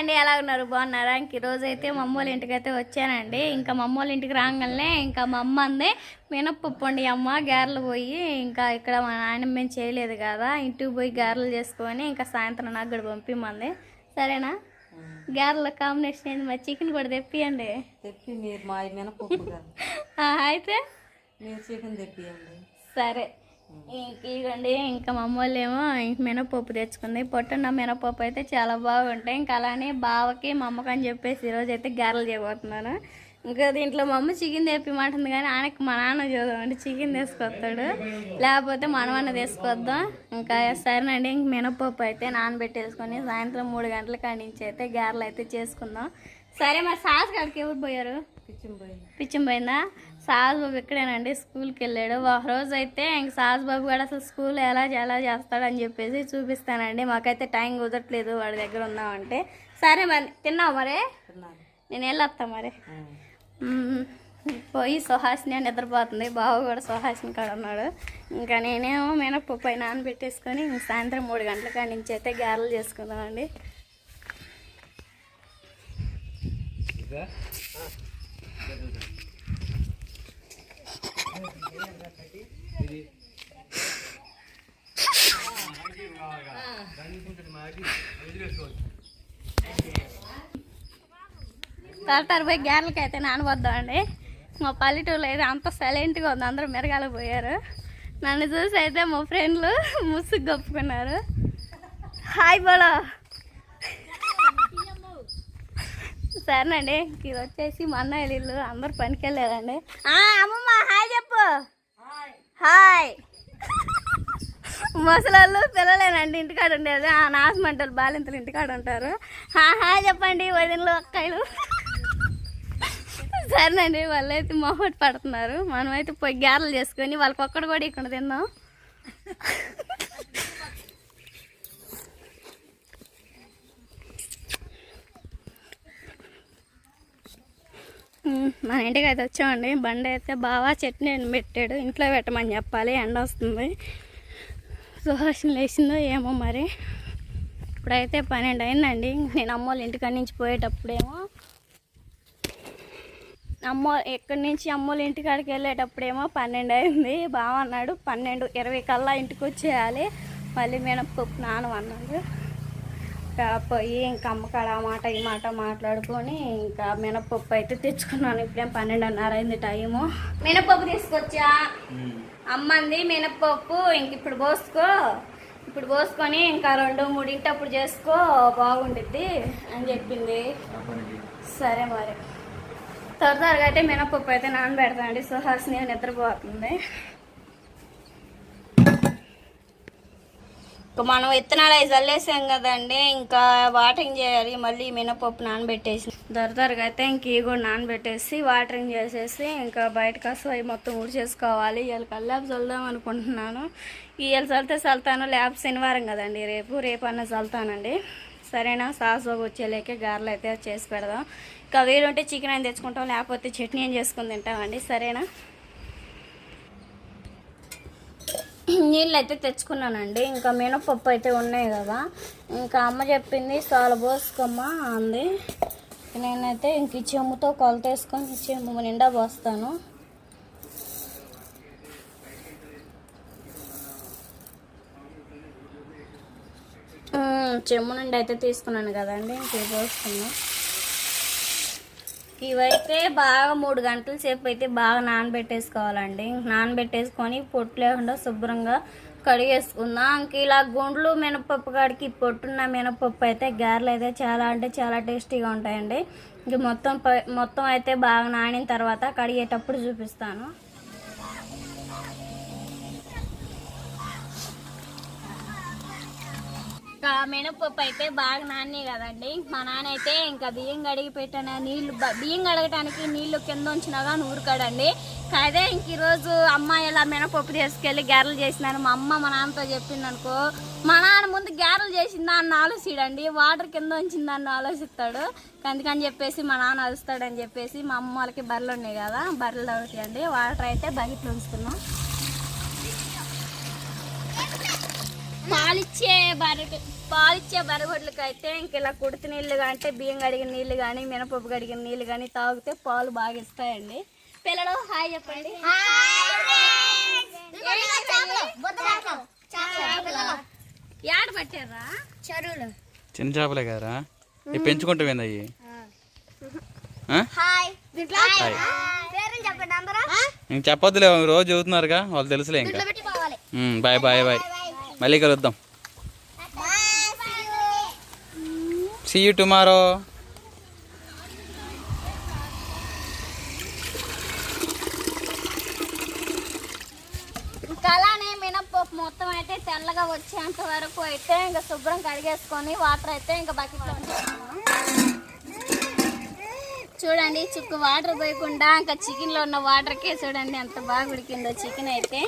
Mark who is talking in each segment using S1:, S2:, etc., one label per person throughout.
S1: అండి ఎలా ఉన్నారు? బాగున్నారా? ఇంక ఈరోజు అయితే మా అమ్మ వాళ్ళ ఇంటికి అయితే వచ్చానండి. ఇంకా మా అమ్మ వాళ్ళ ఇంటికి రాగానే ఇంకా మా అమ్మ అంది మినప్పప్పు అండి అమ్మ గారెలు పోయి ఇంకా ఇక్కడ మా నాయన మేము చేయలేదు కదా ఇంటికి పోయి గారెలు చేసుకొని ఇంకా సాయంత్రం నాకు కూడా పంపిమంది సరేనా? గారెల కాంబినేషన్ ఏంది? మరి చికెన్ కూడా తెప్పియండి.
S2: తెప్పి మీరు మా మినపప్పు కాదు
S1: ఆ, అయితే?
S2: మీరు చికెన్ తెప్పియండి.
S1: సరే. ఇంక ఇవ్వండి ఇంకా మా అమ్మ వాళ్ళు ఏమో ఇంక మినపప్పు తెచ్చుకుంది. పొట్టున్న మినపప్పు అయితే చాలా బాగుంటాయి. ఇంకా అలానే బావకి మా అమ్మకి అని చెప్పేసి ఈరోజు అయితే గారెలు చేయబోతున్నాను. ఇంకా దీంట్లో మా అమ్మ చికెన్ తెప్పిమంటుంది కానీ ఆయనకి మా నాన్న చూద్దామండి చికెన్ తీసుకొస్తాడు. లేకపోతే మనమన్న తీసుకొద్దాం. ఇంకా సరేనండి ఇంక మినపప్పు అయితే నానబెట్టేసుకొని సాయంత్రం మూడు గంటల కాడి నుంచి అయితే గారెలు అయితే చేసుకుందాం. సరే మరి సాస్ కాడికి ఎవరు పోయారు?
S2: కిచెన్ పోయింది
S1: పిచ్చం పోయిందా సాజ్ బాబు ఇక్కడేనండి స్కూల్కి వెళ్ళాడు ఒక రోజు అయితే ఇంక సాజ్ బాబు కూడా అసలు స్కూల్ ఎలా ఎలా చేస్తాడని చెప్పేసి చూపిస్తానండి. మాకైతే టైం కుదరట్లేదు వాడి దగ్గర ఉన్నామంటే. సరే మరి తిన్నావు మరి?
S2: తిన్నాను.
S1: నేను వెళ్ళొస్తా మరి. పోయి సుహాసిని అని నిద్రపోతుంది. బావ కూడా సుహాసిని కాడ ఉన్నాడు. ఇంకా నేనేమో మినపప్పు పై నానబెట్టేసుకొని ఇంక సాయంత్రం మూడు గంటల కాడి నుంచి అయితే గారెలు చేసుకుందామండి. తరతర పోయి గ్యాన్లకి అయితే నానబోద్దామండి. మా పల్లెటూరులో అయితే అంత సైలెంట్గా ఉంది. అందరూ మెరగాల పోయారు. నన్ను చూసి అయితే మా ఫ్రెండ్లు ముసుగు గొప్పుకున్నారు హాయ్ బోలో. సరేనండి ఇది వచ్చేసి మా అన్నయ్యలు ఇల్లు. అందరు పనికి వెళ్ళారండి అమ్మమ్మ హాయ్ చెప్పు. హాయ్. ముసలాళ్ళు పిల్లలేనండి ఇంటికాడ ఉండేది. ఆ నాసమంటలు బాలింతలు ఇంటికాడ ఉంటారు. హాయ్ చెప్పండి వదినలు అక్కలు సరేనండి వాళ్ళు అయితే మొహట్ పడుతున్నారు. మనమైతే పోయి గారెలు చేసుకొని వాళ్ళకి ఒక్కడు కూడా ఇక్కడ తిందాం. మన ఇంటికి అయితే వచ్చామండి. బండి అయితే బాగా చట్నీ పెట్టాడు. ఇంట్లో పెట్టమని చెప్పాలి. ఎండ వస్తుంది. సుహాసం లేచిందో ఏమో మరి. ఇప్పుడైతే పన్నెండు అయిందండి. నేను అమ్మ వాళ్ళ ఇంటికాడ నుంచి పోయేటప్పుడేమో అమ్మ ఎక్కడి నుంచి అమ్మోళ్ళ ఇంటికాడికి వెళ్ళేటప్పుడేమో పన్నెండు అయింది. బావన్నాడు పన్నెండు ఇరవై కల్లా ఇంటికి వచ్చేయాలి. మళ్ళీ మినప్పప్పు నానం అన్నాడు పోయి ఇంకా అమ్మకాడ ఆ మాట ఈ మాట మాట్లాడుకొని ఇంకా మినప్పప్పు అయితే తెచ్చుకున్నాను. ఇప్పుడేం పన్నెండున్నర అయింది టైము. మినప్పప్పు తీసుకొచ్చా? అమ్మంది మినప్పప్పు ఇంక ఇప్పుడు పోసుకో ఇప్పుడు పోసుకొని ఇంకా రెండు మూడింటప్పుడు చేసుకో బాగుండిద్ది అని చెప్పింది. సరే మరి. త్వర త్వరగా అయితే మినపప్పు అయితే నానబెడతానండి సుహాసిని నిద్రపోతుంది. మనం విత్తనాలు అవి చల్లేసాం కదండి ఇంకా వాటరింగ్ చేయాలి. మళ్ళీ మినపప్పు నానబెట్టేసి దొరదరగా అయితే ఇంక ఇవి కూడా నానబెట్టేసి వాటరింగ్ చేసేసి ఇంకా బయట కాస్త అవి మొత్తం ఊడ్చేసుకోవాలి ఇవాళ కల్లాపు చల్దాం అనుకుంటున్నాను. ఇవాళ చల్లితే చల్తాను ల్యాబ్ శనివారం కదండి. రేపు రేపు అన్న చల్తానండి సరేనా? సాస్ వచ్చేలేకే గారెలు అయితే చేసి పెడదాం. ఇంకా వీలుంటే చికెన్ అని తెచ్చుకుంటాం లేకపోతే చట్నీ అని చేసుకుని తింటామండి. సరేనా? నీళ్ళు అయితే తెచ్చుకున్నానండి. ఇంకా మినపప్పు అయితే ఉన్నాయి కదా. ఇంకా అమ్మ చెప్పింది చాలా పోసుకోమ్మా అంది. నేనైతే ఇంక ఈ చెమ్ముతో కొలతేసుకొని చెమ్ము నిండా పోస్తాను. చెమ్ము నుండి అయితే తీసుకున్నాను కదండి. ఇంకే పోసుకున్నాను ఇవైతే బాగా మూడు గంటల సేపు అయితే బాగా నానబెట్టేసుకోవాలండి. నానబెట్టేసుకొని పొట్టు లేకుండా శుభ్రంగా కడిగేసుకుందాం. ఇంక ఇలా గుండ్లు మినపప్పు కాడికి పొట్టున్న మినపప్పు అయితే గారెలు అయితే చాలా అంటే చాలా టేస్టీగా ఉంటాయండి. ఇంక మొత్తం ప- మొత్తం అయితే బాగా నానిన తర్వాత కడిగేటప్పుడు చూపిస్తాను. ఇంకా మినపప్పు అయితే బాగా నాన్నే కదండి. మా నాన్న అయితే ఇంకా బియ్యం కడిగి పెట్టిన నీళ్ళు బియ్యం కడగటానికి నీళ్ళు కింద ఉంచినగా కానీ ఊరుకాడండి అదే ఇంక ఈరోజు అమ్మ ఇలా మినపప్పు తీసుకెళ్ళి గారెలు చేసినాను మా అమ్మ మా నాన్నతో చెప్పింది అనుకో మా నాన్న ముందు గారెలు చేసిందా అన్న ఆలోచిడండి వాటర్ కింద ఉంచిందా అన్న ఆలోచిస్తాడు. అందుకని చెప్పేసి మా నాన్న అరుస్తాడని చెప్పేసి మా అమ్మ వాళ్ళకి బర్రెలు ఉన్నాయి కదా బర్రెలు అవుతాయండి వాటర్ అయితే బకెట్లు ఉంచుతున్నాం. పాలిచ్చే బర్రె పాలిచ్చే బర్రెగొడ్లకి అయితే ఇంక ఇలా కుడితి నీళ్ళు అంటే బియ్యం కడిగిన నీళ్ళు కానీ మినపప్పు కడిగిన నీళ్ళు కానీ తాగితే పాలు బాగా ఇస్తాయండి. పిల్లలు హాయ్ చెప్పండి. యాడ పట్టారా? చెరువులు.
S3: చిన్న చేపలే కదరా? ఇవి పెంచుకుంటాం ఇంక చెప్పొద్దులే రోజు చదువుతున్నారుగా వాళ్ళు తెలుసులే ఇంకా. Bye bye bye. మళ్ళీ కలుద్దాం. సీ యూ టుమారో
S1: అలానే మినప్పప్పు మొత్తం అయితే తెల్లగా వచ్చేంత వరకు అయితే ఇంకా శుభ్రం కడిగేసుకొని వాటర్ అయితే ఇంకా బకెట్లో చూడండి చుక్కు వాటర్ పోయకుండా ఇంకా చికెన్లో ఉన్న వాటర్కే చూడండి ఎంత బాగా ఉడికిందో చికెన్ అయితే.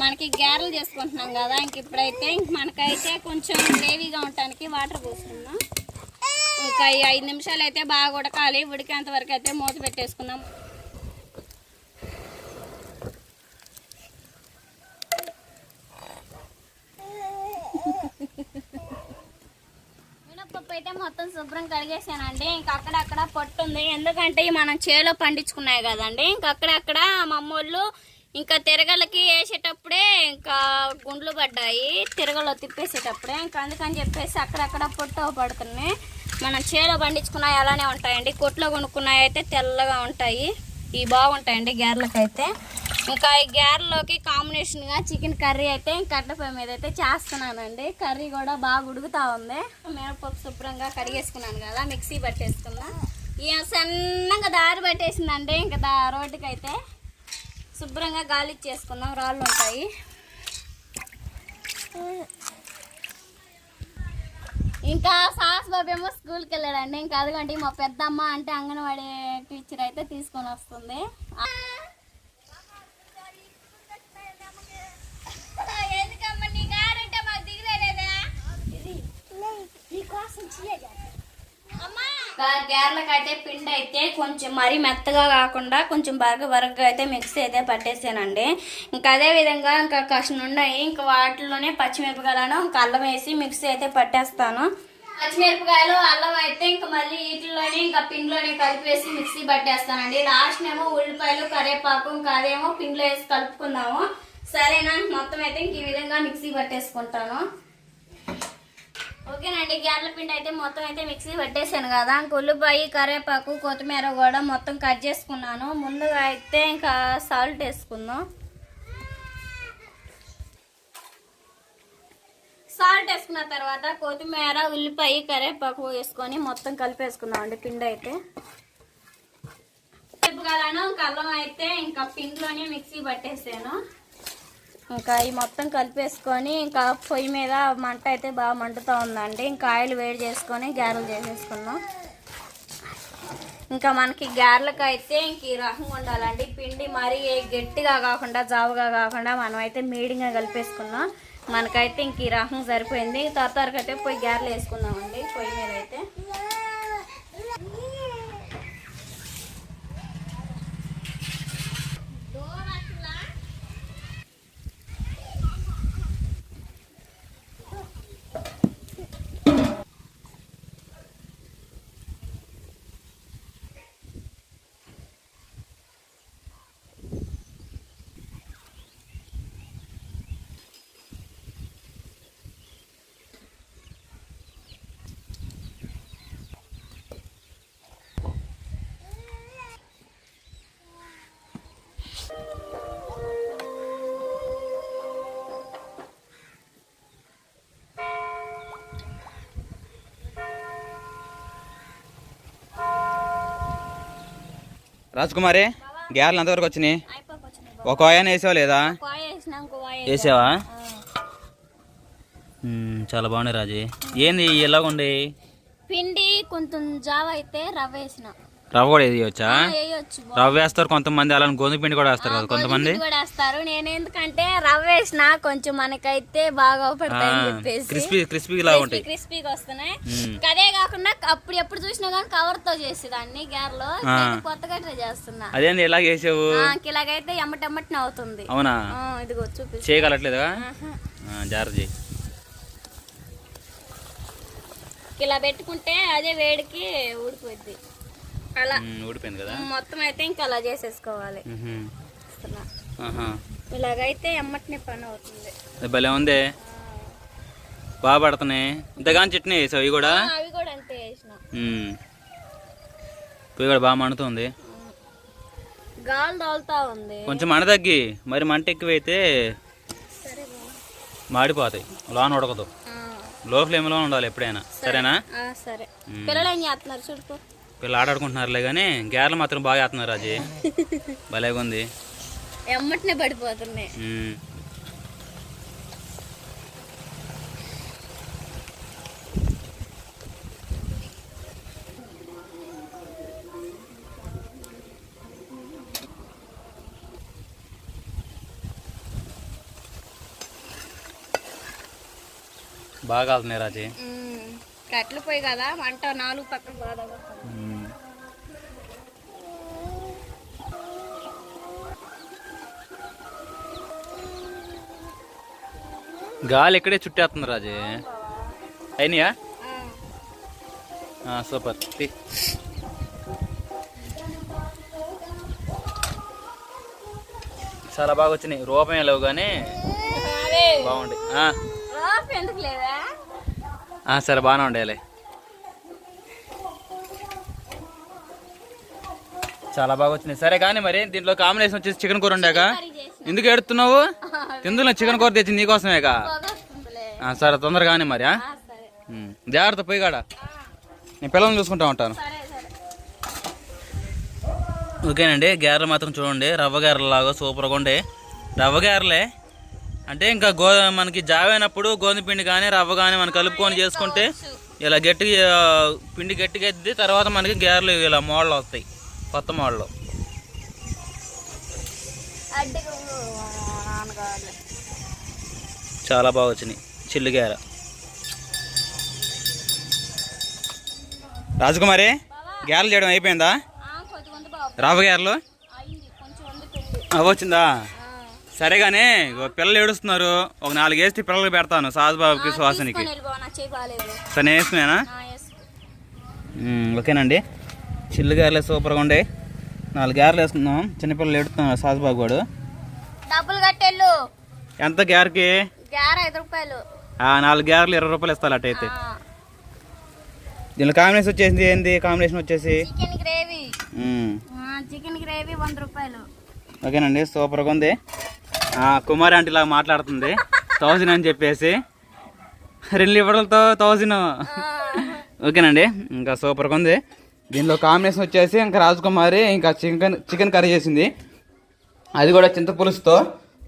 S1: మనకి గ్యారెల్ చేసుకుంటున్నాం కదా ఇంక ఇప్పుడైతే ఇంక మనకైతే కొంచెం గ్రేవీగా ఉండటానికి వాటర్ పోసుకుందాం. ఇంకా ఐదు నిమిషాలు అయితే బాగా ఉడకాలి ఉడికేంత వరకు అయితే మూత పెట్టేసుకుందాం. అయితే మొత్తం శుభ్రం కడిగేసానండి. ఇంకా అక్కడక్కడ పొట్టు ఉంది ఎందుకంటే మనం చేలో పండించుకున్నాయి కదండి. ఇంకా అక్కడక్కడ మా అమ్మోళ్ళు ఇంకా తిరగలకి వేసేటప్పుడే ఇంకా గుండ్లు పడ్డాయి. తిరగలో తిప్పేసేటప్పుడే. ఇంకా అందుకని చెప్పేసి అక్కడక్కడ పొట్టు పడుతున్నాయి. మనం చేలో పండించుకున్నాయి అలానే ఉంటాయండి. కొట్లో కొనుక్కున్నాయి అయితే తెల్లగా ఉంటాయి. ఇవి బాగుంటాయండి గేర్లకైతే. ఇంకా ఈ గారెలోకి కాంబినేషన్గా చికెన్ కర్రీ అయితే కట్టెపై మీద అయితే చేస్తున్నానండి. కర్రీ కూడా బాగా ఉడుకుతూ ఉంది. మినపప్పు శుభ్రంగా కడిగేసుకున్నాను కదా మిక్సీ పట్టేసుకున్నా. ఇక సన్నగా దారి పట్టేసిందండి. ఇంకా దా రోడ్డుకి అయితే శుభ్రంగా గాలి చేసుకుందాం రాళ్ళు ఉంటాయి. ఇంకా సాస్ బాబు ఏమో స్కూల్కి వెళ్ళాడండి. ఇంకా అదిగోండి మా పెద్దమ్మ అంటే అంగన్వాడీ టీచర్ అయితే తీసుకొని వస్తుంది. గారెలకైతే పిండి అయితే కొంచెం మరీ మెత్తగా కాకుండా కొంచెం బాగా వరగ్గా అయితే మిక్సీ అయితే పట్టేసానండి. ఇంకా అదే విధంగా ఇంకా కష్టం ఉన్నాయి ఇంకా వాటిలోనే పచ్చిమిరపకాయలను ఇంకా అల్లం వేసి మిక్సీ అయితే పట్టేస్తాను. పచ్చిమిరపకాయలు అల్లం అయితే ఇంకా మళ్ళీ వీటిలోనే ఇంకా పిండిలోనే కలిపేసి మిక్సీ పట్టేస్తానండి. లాస్ట్ ఏమో ఉల్లిపాయలు కరివేపాకు ఇంకా అదేమో పిండిలో వేసి కలుపుకుందాము. సరేనా? మొత్తం అయితే ఇంక ఈ విధంగా మిక్సీ పట్టేసుకుంటాను. ఓకేనండి గ్యార్ల పిండి అయితే మొత్తం అయితే మిక్సీ పట్టేసాను కదా. ఇంక ఉల్లిపాయ కరేపాకు కొత్తిమీర కూడా మొత్తం కట్ చేసుకున్నాను. ముందుగా అయితే ఇంకా సాల్ట్ వేసుకుందాం. సాల్ట్ వేసుకున్న తర్వాత కొత్తిమీర ఉల్లిపాయ కరేపాకు వేసుకొని మొత్తం కలిపేసుకుందాం అండి పిండి అయితే. చెప్పగలను కల్లం అయితే ఇంకా పిండిలోనే మిక్సీ పట్టేసాను. ఇంకా ఈ మొత్తం కలిపేసుకొని ఇంకా పొయ్యి మీద మంట అయితే బాగా మండుతూ ఉందండి. ఇంకా ఆయిల్ వేడి చేసుకొని గారెలు చేసేసుకుందాం ఇంకా మనకి గారెలకు అయితే ఇంక ఈ రకంగా ఉండాలండి. పిండి మరీ గట్టిగా కాకుండా జావుగా కాకుండా మనం అయితే మీడియంగా కలిపేసుకుందాం మనకైతే ఇంక ఈ రకం సరిపోయింది. త్వర అయితే పోయి గారెలు వేసుకుందామండి. పొయ్యి మీద అయితే.
S3: రాజకుమారి గ్యారెలు ఎంతవరకు వచ్చినాయి? ఒక ఆయన వేసావా లేదా? వేసావా? చాలా బాగున్నాయి రాజీ. ఏంది ఎలాగుండే
S1: పిండి కొంచెం జావ అయితే రవ్వ వేసిన.
S3: రవ్వ కూడా
S1: వేయొచ్చు
S3: రవ్వ వేస్తారు కొంతమంది అలా గోధుమ పిండి కూడా వేస్తారు కదా కొంతమంది?
S1: కూడా వేస్తారు. నేను ఎందుకంటే రవ్వ వేసిన కొంచెం మనకైతే బాగా
S3: క్రిస్పీ క్రిస్పీ లాగా ఉంటాయి.
S1: క్రిస్పీగా వస్తున్నాయి. అదే కాకుండా అప్పుడు ఎప్పుడు చూసినా కానీ కవర్తో చేసేదాన్ని గారెలో. కొత్తగా ట్రై చేస్తున్నా.
S3: అదేంది ఎలా చేసావు
S1: ఇలాగైతే ఎమ్మటెమ్మటిని అవుతుంది.
S3: అవునా?
S1: ఇదిగో చూపిస్తా.
S3: చేయగలట్లేదా?
S1: ఆహా.
S3: జాగ్రత్త చేయి
S1: ఇలా పెట్టుకుంటే అదే వేడికి ఊడిపోద్ది అలా
S3: ఊడిపోయింది కదా?
S1: మొత్తం అయితే ఇంకా అలా చేసేసుకోవాలి. ఇలాగైతే ఎమ్మటిని పని అవుతుంది.
S3: భలే ఉంది. బాగా పడుతున్నాయి. ఇంతగాని చట్నీ వేసావు ఇవి కూడా?
S1: అవి కూడా అంతే వేసిన
S3: ఉమ్. పొయ్యి కూడా బాగా మండుతుంది.
S1: గాలి తోలుతా ఉంది.
S3: కొంచెం మంట తగ్గి మరి మంట ఎక్కువైతే. మాడిపోతాయి. లోన ఉడకదు. లో ఫ్లేమ్లో ఉండాలి ఎప్పుడైనా. సరేనా?
S1: సరే. పిల్లలు ఏం చేస్తున్నారు? చూడుకో.
S3: పిల్లలు ఆడాడుకుంటున్నారులే కానీ గేర్లు మాత్రం బాగా వేస్తున్నారు రాజీ. భలేగా ఉంది
S1: ఎమ్మటినే పడిపోతున్నాయి.
S3: బాగా వెళ్తున్నాయి రాజీ.
S1: కట్లు పోయి కదా మంట నాలుగు పక్కన బాగా
S3: గాలి ఇక్కడే చుట్టేస్తుంది రాజే. అయినాయా? సూపర్. చాలా బాగా వచ్చినాయి. రూపం లేవు కానీ బాగుంది ఆ, సరే బాగానే ఉండేలే. చాలా బాగా వచ్చినాయి. సరే కానీ మరి దీంట్లో కాంబినేషన్ వచ్చేసి చికెన్ కూర
S1: చేసిన
S3: ఎందుకు ఏడుతున్నావు తిందులో చికెన్ కూర తెచ్చింది నీకోసమేగా సరే తొందరగా కానీ మరి జాగ్రత్త పోయి కాడ? నేను పిల్లల్ని చూసుకుంటా ఉంటాను. ఓకేనండి గారెలు మాత్రం చూడండి రవ్వ గారెలు లాగా సూపర్గా ఉండే. రవ్వ గారెలే అంటే ఇంకా గో మనకి జావైనప్పుడు గోధుమ పిండి కానీ రవ్వ కానీ మనం కలుపుకొని చేసుకుంటే ఇలా గట్టిగా ఆ, పిండి గట్టిగా ఎద్ది తర్వాత మనకి గారెలు ఇలా మోడల్ వస్తాయి కొత్త మోడల్. చాలా బాగా వచ్చినాయి. చిల్లి గారె. రాజకుమారి గారెలు చేయడం అయిపోయిందా?
S1: కొద్దిగా ఉంది బాబు
S3: రవ్వ గారెలు?
S1: అయింది కొంచెం ఉంది పెట్టు
S3: అవి వచ్చిందా? సరేగానే ఇగో పిల్లలు ఏడుస్తున్నారు. ఒక నాలుగు వేస్తే పిల్లలకి పెడతాను సాజుబాబుకి సుహాసినికి. సరే నేను వేసుకున్నానా ఓకేనండి. చిల్లు గారెలు సూపర్గా ఉండే నాలుగు గారెలు వేసుకుందాం. చిన్నపిల్లలు ఏడుతున్నారు సాజుబాబు కూడా
S1: డబ్బులు కట్టెళ్ళు.
S3: ఎంత గారెకి? నాలుగు గారెలు ఇరవై రూపాయలు ఇస్తాను అటైతే దీనిలో కాంబినేషన్ వచ్చేసి ఏంది? కాంబినేషన్ వచ్చేసి?
S1: Chicken gravy.
S3: మ్మ్,
S1: ఆ, చికెన్ గ్రేవీ వంద రూపాయలు.
S3: ఓకేనండి సూపర్గా ఉంది. కుమారి ఆంటీ లాగా మాట్లాడుతుంది. థౌజండ్ అని చెప్పేసి. రెండు లివర్లతో థౌజండ్. ఓకేనండి ఇంకా సూపర్గా ఉంది. దీనిలో కాంబినేషన్ వచ్చేసి ఇంకా రాజకుమారి ఇంకా చికెన్ చికెన్ కర్రీ చేసింది. అది కూడా చింతపులుసుతో.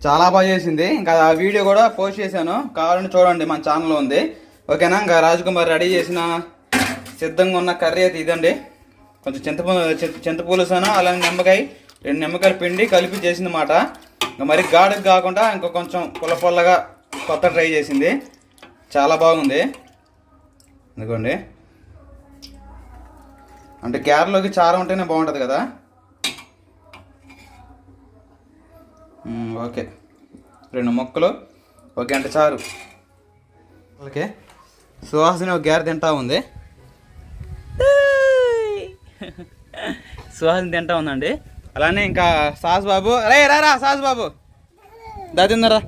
S3: చాలా బాగా చేసింది. ఇంకా ఆ వీడియో కూడా పోస్ట్ చేశాను. కావాలని చూడండి మన ఛానల్లో ఉంది. ఓకేనా? ఇంకా రాజకుమార్ రెడీ చేసిన సిద్ధంగా ఉన్న కర్రీ అయితే ఇదండి. కొంచెం చింతపూ చింతపూలుసాను అలాగే అలానే నిమ్మకాయ రెండు నిమ్మకాయలు పిండి కలిపి చేసింది మాట ఇంకా మరి గాడుకు కాకుండా ఇంకా కొంచెం పుల్ల పుల్లగా కొత్త ట్రై చేసింది. చాలా బాగుంది. ఎందుకండి అంటే కేరళలోకి చారం ఉంటేనే బాగుంటుంది కదా మ్మ్, ఓకే. రెండు మొక్కలు ఓకే అంటే చారు. ఓకే. సుహాసిని ఒక గ్యార్ తింటా ఉంది. సుహాసిని తింటా ఉందండి. అలానే ఇంకా సాస్ బాబు రే రా రా సాస్ బాబు. దా తిందరా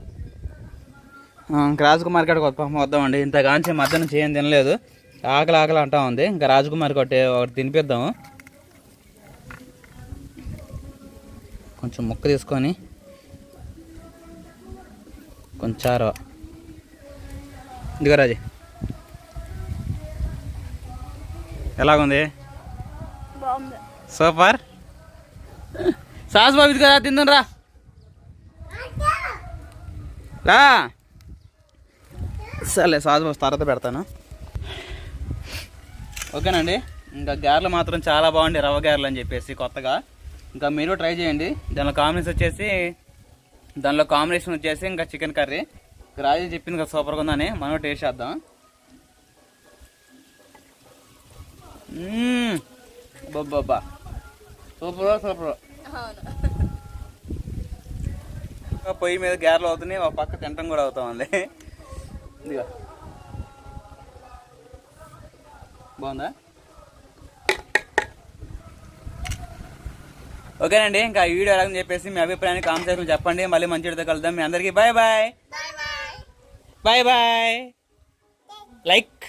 S3: ఇంకా రాజకుమార్ కాడికి వద్దాం వద్దామండి. ఇంత కాంచి మధ్యాహ్నం చేయం తినలేదు. ఆకలి ఆకలి అంటా ఉంది. ఇంకా రాజకుమార్ కొట్టే ఒకటి తినిపిద్దాము. కొంచెం ముక్క తీసుకొని కొంచెం ఇదిగో రాజీ. ఎలాగుంది?
S1: బాగుంది.
S3: సూపర్. సాస్ బాబు ఇదిగో రా తిందాం రా. రా. సర్లే సాస్ బాబు తర్వాత పెడతాను. ఓకేనండి ఇంకా గారెలు మాత్రం చాలా బాగుంది రవ్వ గారెలు అని చెప్పేసి కొత్తగా. ఇంకా మీరు ట్రై చేయండి. దానిలో కాంబినేషన్ వచ్చేసి దానిలో కాంబినేషన్ వచ్చేసి ఇంకా చికెన్ కర్రీ. రాజు చెప్పింది కదా సూపర్గా ఉందని మనం టేస్ట్ చేద్దాం. బొబ్బా సూపర్ సూపర్. పొయ్యి మీద గ్యారెలు అవుతున్నాయి ఒక పక్క తింటం కూడా అవుతా ఉంది. బాగుందా? ఓకేనండి ఇంకా ఈ వీడియో ఎలాగని చెప్పేసి మీ అభిప్రాయాన్ని కామెంట్ సెక్షన్లో చెప్పండి. మళ్ళీ మంచి వీడియోతో కలుద్దాం. మీ అందరికీ bye bye. Bye bye. Like.